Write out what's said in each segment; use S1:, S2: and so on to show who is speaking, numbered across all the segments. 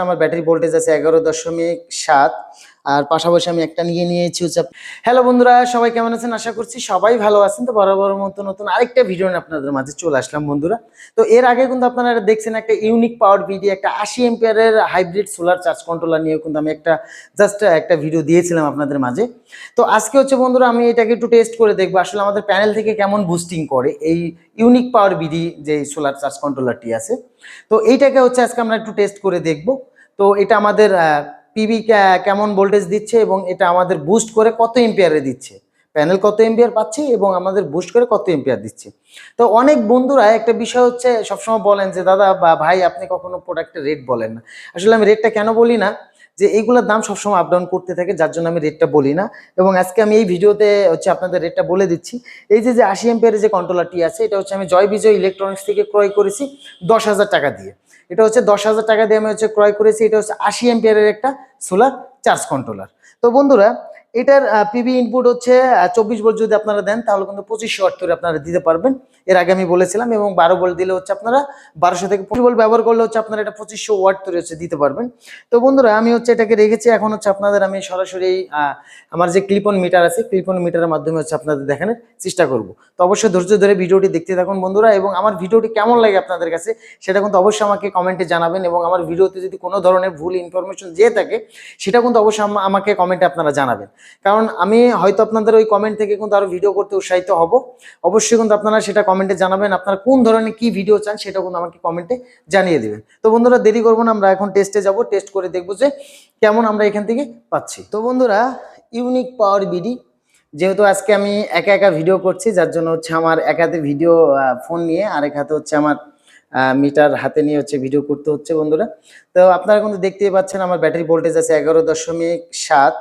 S1: আমার battery voltage আছে এগারো দশমিক সাত। আর পাশাপাশি আমি একটা নিয়ে নিয়েছি হচ্ছে হ্যালো বন্ধুরা, সবাই কেমন আছেন? আশা করছি সবাই ভালো আছেন। তো বরাবর মতো নতুন আরেকটা ভিডিও নিয়ে আপনাদের মাঝে চলে আসলাম বন্ধুরা। তো এর আগে কিন্তু আপনারা দেখছেন, একটা ইউনিক পাওয়ার ভিডিও একটা আশি এম্পিয়ারের হাইব্রিড সোলার চার্জ কন্ট্রোলার নিয়ে কিন্তু আমি একটা জাস্ট একটা ভিডিও দিয়েছিলাম আপনাদের মাঝে। তো আজকে হচ্ছে বন্ধুরা, আমি এটাকে একটু টেস্ট করে দেখব, আসলে আমাদের প্যানেল থেকে কেমন বুস্টিং করে এই ইউনিক পাওয়ার বিডি যে সোলার চার্জ কন্ট্রোলারটি আছে। তো এইটাকে হচ্ছে আজকে আমরা একটু টেস্ট করে দেখব। তো এটা আমাদের পিবি কেমন ভোল্টেজ দিচ্ছে এবং এটা আমাদের বুস্ট করে কত এম্পিয়ারে দিচ্ছে? প্যানেল কত এম্পিয়ার পাচ্ছে এবং আমাদের বুস্ট করে কত এম্পিয়ার দিচ্ছে? তো অনেক বন্ধুরা একটা বিষয় হচ্ছে, সবসময় বলেন যে, দাদা বা ভাই, আপনি কখনো প্রোডাক্টের রেট বলেন না। আসলে আমি রেটটা কেন বলি না? যে, এইগুলোর দাম সবসময় আপ ডাউন করতে থাকে, যার জন্য আমি রেটটা বলি না। এবং আজকে আমি এই ভিডিওতে হচ্ছে আপনাদের রেটটা বলে দিচ্ছি। এই যে যে আশি এম্পিয়ারের যে কন্ট্রোলারটি আছে, এটা হচ্ছে আমি জয় বিজয় ইলেকট্রনিক্স থেকে ক্রয় করেছি দশ হাজার টাকা দিয়ে। এটা হচ্ছে দশ হাজার টাকা দিয়ে আমি হচ্ছে ক্রয় করেছি, এটা হচ্ছে আশি এম্পিয়ারের একটা সোলার চার্জ কন্ট্রোলার তো বন্ধুরা এটার পিবি ইনপুট হচ্ছে চব্বিশ ভোল্ট যদি আপনারা দেন, তাহলে কিন্তু পঁচিশশো করে আপনারা দিতে পারবেন। এর আগে আমি বলেছিলাম, এবং বারো ভোল্ট দিলে হচ্ছে আপনারা বারোশো থেকে পঁচিশ ভোল্ট ব্যবহার করলে হচ্ছে আপনারা এটা পঁচিশশো ওয়াট তৈরি হচ্ছে দিতে পারবেন। তো বন্ধুরা, আমি হচ্ছে এটাকে রেখেছি, এখন হচ্ছে আপনাদের আমি সরাসরি আমার যে ক্লিপন মিটার আছে ক্লিপন মিটারের মাধ্যমে হচ্ছে আপনাদের দেখানোর চেষ্টা করব। তো অবশ্যই ধৈর্য ধরে ভিডিওটি দেখতে থাকুন বন্ধুরা, এবং আমার ভিডিওটি কেমন লাগে আপনাদের কাছে, সেটা কিন্তু অবশ্যই আমাকে কমেন্টে জানাবেন, এবং আমার ভিডিওতে যদি কোনো ধরনের ভুল ইনফরমেশন যেয়ে থাকে, সেটা কিন্তু অবশ্যই আমাকে কমেন্টে আপনারা জানাবেন। কারণ আমি হয়তো আপনাদের ওই কমেন্ট থেকে কিন্তু আরও ভিডিও করতে উৎসাহিত হব। অবশ্যই কিন্তু আপনারা সেটা কমেন্টে জানাবেন, আপনারা কোন ধরনের কি ভিডিও চান সেটা কিন্তু আমাকে কমেন্টে জানিয়ে দেবেন। তো বন্ধুরা, দেরি করব না, আমরা এখন টেস্টে যাব টেস্ট করে দেখব যে কেমন আমরা এখান থেকে পাচ্ছি। তো বন্ধুরা ইউনিক পাওয়ার বিডি যেহেতু আজকে আমি একা একা ভিডিও করছি, যার জন্য হচ্ছে আমার এক হাতে ভিডিও ফোন নিয়ে, আরেক হাতে হচ্ছে আমার মিটার হাতে নিয়ে হচ্ছে ভিডিও করতে হচ্ছে বন্ধুরা। তো আপনারা কিন্তু দেখতেই পাচ্ছেন, আমার ব্যাটারি ভোল্টেজ আছে এগারো দশমিক সাত।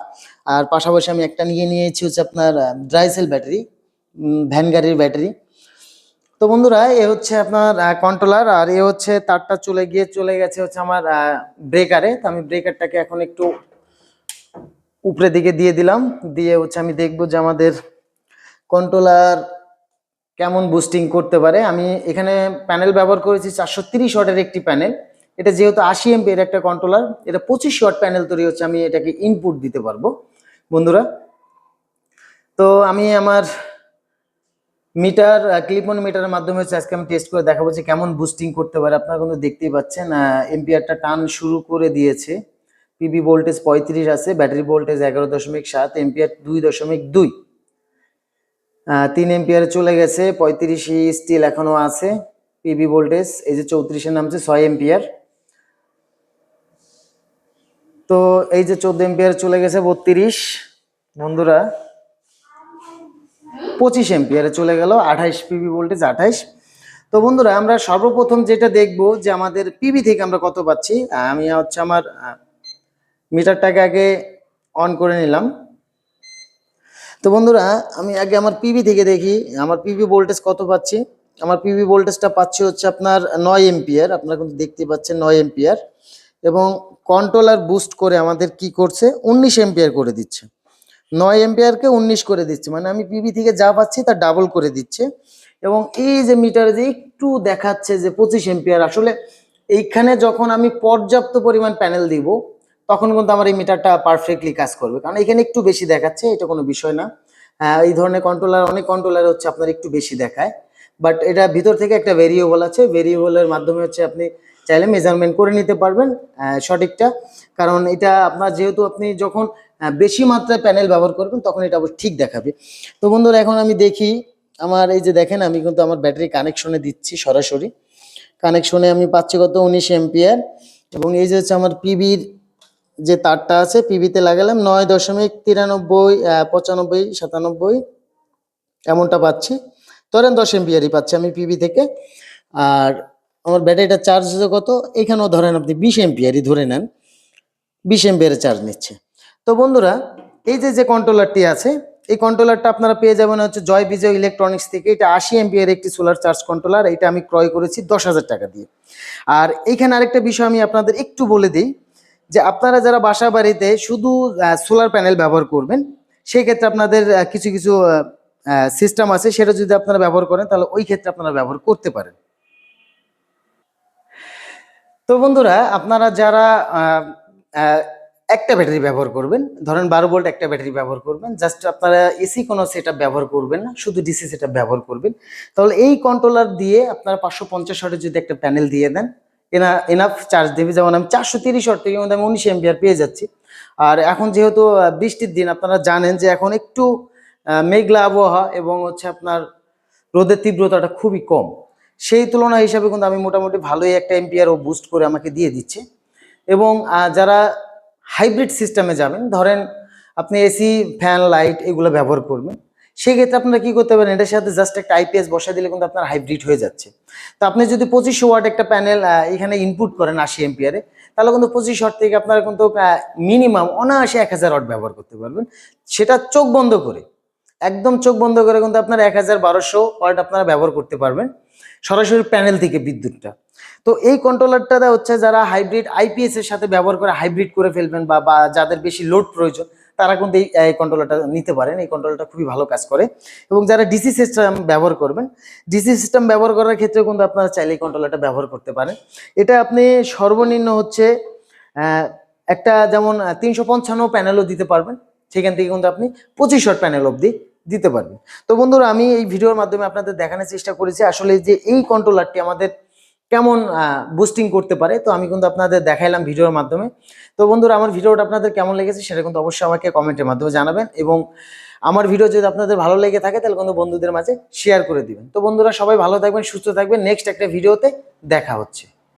S1: আর পাশাপাশি আমি একটা নিয়ে নিয়েছি হচ্ছে আপনার ড্রাইসেল ব্যাটারি ভ্যান গাড়ির ব্যাটারি তো বন্ধুরা, এ হচ্ছে আপনার কন্ট্রোলার আর এ হচ্ছে তারটা চলে গিয়ে, চলে গেছে হচ্ছে আমার ব্রেকারে তো আমি ব্রেকারটাকে এখন একটু উপরে দিকে দিয়ে দিলাম। দিয়ে হচ্ছে আমি দেখব যে আমাদের কন্ট্রোলার কেমন বুস্টিং করতে পারে। আমি এখানে প্যানেল ব্যবহার করেছি চারশো তিরিশ ওয়াটের একটি প্যানেল এটা যেহেতু আশি এমপি এর একটা কন্ট্রোলার এটা পঁচিশ ওয়াট প্যানেল তৈরি হচ্ছে, আমি এটাকে ইনপুট দিতে পারব। তো আমি আমার মিটার ক্লিপন মিটারের মাধ্যমে হচ্ছে আজকে আমি টেস্ট করে দেখাবো যে কেমন বুস্টিং করতে পারে। আপনারা কিন্তু দেখতেই পাচ্ছেন এম্পিয়ারটা টান শুরু করে দিয়েছে। পিবি ভোল্টেজ পঁয়ত্রিশ আছে ব্যাটারি ভোল্টেজ এগারো দশমিক সাত এম্পিয়ার দুই দশমিক দুই। তিন এম্পিয়ারে চলে গেছে, পঁয়ত্রিশ স্টিল এখনও আছে। পিবি ভোল্টেজ এই যে চৌত্রিশের নামছে, ছয় এম্পিয়ার তো এই যে চোদ্দ এম্পিয়ার চলে গেছে বত্রিশ, বন্ধুরা। পঁচিশ এম্পিয়ারে চলে গেল আঠাইশ পিবি ভোল্টেজ, আঠাইশ। তো বন্ধুরা, আমরা সর্বপ্রথম যেটা দেখব যে আমাদের পিবি থেকে আমরা কত পাচ্ছি, আমি হচ্ছে আমার মিটারটাকে আগে অন করে নিলাম। তো বন্ধুরা, আমি আগে আমার পিবি থেকে দেখি, আমার পিবি ভোল্টেজ কত পাচ্ছি। আমার পিবি ভোল্টেজটা পাচ্ছি হচ্ছে আপনার নয় এম্পিয়ার, আপনারা কিন্তু দেখতে পাচ্ছেন নয় এম্পিয়ার। এবং কন্ট্রোলার বুস্ট করে আমাদের কি করছে? উনিশ এম্পিয়ার করে দিচ্ছে। নয় এম্পিয়ারকে উনিশ করে দিচ্ছে। মানে আমি পিবি থেকে যা পাচ্ছি তা ডাবল করে দিচ্ছে। এবং এই যে মিটারে যে একটু দেখাচ্ছে যে পঁচিশ এম্পিয়ার আসলে এইখানে যখন আমি পর্যাপ্ত পরিমাণ প্যানেল দিব তখন কিন্তু আমার এই মিটারটা পারফেক্টলি কাজ করবে। কারণ এখানে একটু বেশি দেখাচ্ছে এটা কোনো বিষয় না। আহ, এই ধরনের কন্ট্রোলার অনেক কন্ট্রোলার হচ্ছে আপনার একটু বেশি দেখায়। বাট এটা ভিতর থেকে একটা ভেরিয়েবল আছে। ভেরিয়েবলের মাধ্যমে হচ্ছে আপনি চাইলে মেজারমেন্ট করে নিতে পারবেন সঠিকটা। কারণ এটা আপনার যেহেতু আপনি যখন বেশি মাত্রায় প্যানেল ব্যবহার করবেন, তখন এটা অবশ্য ঠিক দেখাবে। তো বন্ধুরা, এখন আমি দেখি, আমার এই যে দেখেন, আমি কিন্তু আমার ব্যাটারি কানেকশনে দিচ্ছি সরাসরি। কানেকশনে আমি পাচ্ছি কত? উনিশ এম্পিয়ার এবং এই যে হচ্ছে আমার পিবির যে তারটা আছে পিবিতে লাগালাম নয় দশমিক তিরানব্বই পঁচানব্বই, সাতানব্বই, এমনটা পাচ্ছি। ধরেন দশ এম্পিয়ারই পাচ্ছি আমি পিবি থেকে। আর আমার ব্যাটারিটা চার্জ কত? এখানেও ধরেন আপনি বিশ এম্পিয়ারই ধরে নেন। বিশ এম্পিয়ারের চার্জ নিচ্ছে। তো বন্ধুরা, এই যে যে কন্ট্রোলারটি আছে, এই কন্ট্রোলারটা আপনারা পেয়ে যাবেন হচ্ছে জয় বিজয় ইলেকট্রনিক্স থেকে। এটা আশি এম্পিয়ার একটি সোলার চার্জ কন্ট্রোলার এটা আমি ক্রয় করেছি দশ হাজার টাকা দিয়ে। আর এইখানে আরেকটা বিষয় আমি আপনাদের একটু বলে দিই, যে আপনারা যারা বাসা বাড়িতে শুধু সোলার প্যানেল ব্যবহার করবেন সেই ক্ষেত্রে আপনাদের কিছু কিছু সিস্টেম আছে, সেটা যদি আপনারা ব্যবহার করেন, তাহলে ওই ক্ষেত্রে আপনারা ব্যবহার করতে পারেন। তো বন্ধুরা, আপনারা যারা একটা ব্যাটারি ব্যবহার করবেন, ধরেন বারো ভোল্ট একটা ব্যাটারি ব্যবহার করবেন জাস্ট আপনারা এসি কোনো সেট ব্যবহার করবেন না, শুধু ডিসি সেট ব্যবহার করবেন। তাহলে এই কন্ট্রোলার দিয়ে আপনারা পাঁচশো পঞ্চাশ ওয়াটের যদি একটা প্যানেল দিয়ে দেন এনা এনাফ চার্জ দেবে। যেমন আমি চারশো তিরিশ ওয়াট থেকে আমি উনিশ এমপিআর পেয়ে যাচ্ছি। আর এখন যেহেতু বৃষ্টির দিন, আপনারা জানেন যে এখন একটু মেঘলা আবহাওয়া এবং হচ্ছে আপনার রোদের তীব্রতাটা খুবই কম। সেই তুলনা হিসাবে কিন্তু আমি মোটামুটি ভালোই একটা এম্পিয়ার ও বুস্ট করে আমাকে দিয়ে দিচ্ছে। এবং যারা হাইব্রিড সিস্টেমে যাবেন, ধরেন আপনি এসি ফ্যান লাইট এগুলো ব্যবহার করবেন সেই ক্ষেত্রে আপনারা কি করতে পারেন, এটার সাথে জাস্ট একটা আইপিএস বসা দিলে কিন্তু আপনার হাইব্রিড হয়ে যাচ্ছে। তো আপনি যদি পঁচিশশো ওয়াট একটা প্যানেল এখানে ইনপুট করেন আশি এম্পিয়ারে তাহলে কিন্তু পঁচিশ ওয়াট থেকে আপনারা কিন্তু মিনিমাম অনায়াসে এক হাজার ওয়াট ব্যবহার করতে পারবেন। সেটা চোখ বন্ধ করে। একদম চোখ বন্ধ করে কিন্তু আপনার এক হাজার বারোশো ওয়াট আপনারা ব্যবহার করতে পারবেন। সরাসরি প্যানেল থেকে বিদ্যুৎটা। তো এই কন্ট্রোলারটা হচ্ছে যারা হাইব্রিড আইপিএস এর সাথে ব্যবহার করে হাইব্রিড করে ফেলবেন বা বা যাদের বেশি লোড প্রয়োজন, তারা কিন্তু এই কন্ট্রোলারটা নিতে পারেন। এই কন্ট্রোলারটা খুবই ভালো কাজ করে। এবং যারা ডিসি সিস্টেম ব্যবহার করবেন ডিসি সিস্টেম ব্যবহার করার ক্ষেত্রে কিন্তু আপনারা চাইলে এই কন্ট্রোলারটা ব্যবহার করতে পারেন। এটা আপনি সর্বনিম্ন হচ্ছে একটা যেমন তিনশো পঞ্চান্ন প্যানেলও দিতে পারবেন। সেখান থেকে কিন্তু আপনি পঁচিশ শট প্যানেল অবধি দিতে পারবেন। তো বন্ধুরা, আমি এই ভিডিওর মাধ্যমে আপনাদের দেখানোর চেষ্টা করেছি আসলে যে এই কন্ট্রোলারটি আমাদের কেমন বুস্টিং করতে পারে। তো আমি কিন্তু আপনাদের দেখাইলাম ভিডিওর মাধ্যমে। তো বন্ধুরা, আমার ভিডিওটা আপনাদের কেমন লেগেছে সেটা কিন্তু অবশ্যই আমাকে কমেন্টের মাধ্যমে জানাবেন এবং আমার ভিডিও যদি আপনাদের ভালো লেগে থাকে, তাহলে কিন্তু বন্ধুদের মাঝে শেয়ার করে দিবেন। তো বন্ধুরা, সবাই ভালো থাকবেন, সুস্থ থাকবেন। নেক্সট একটা ভিডিওতে দেখা হচ্ছে।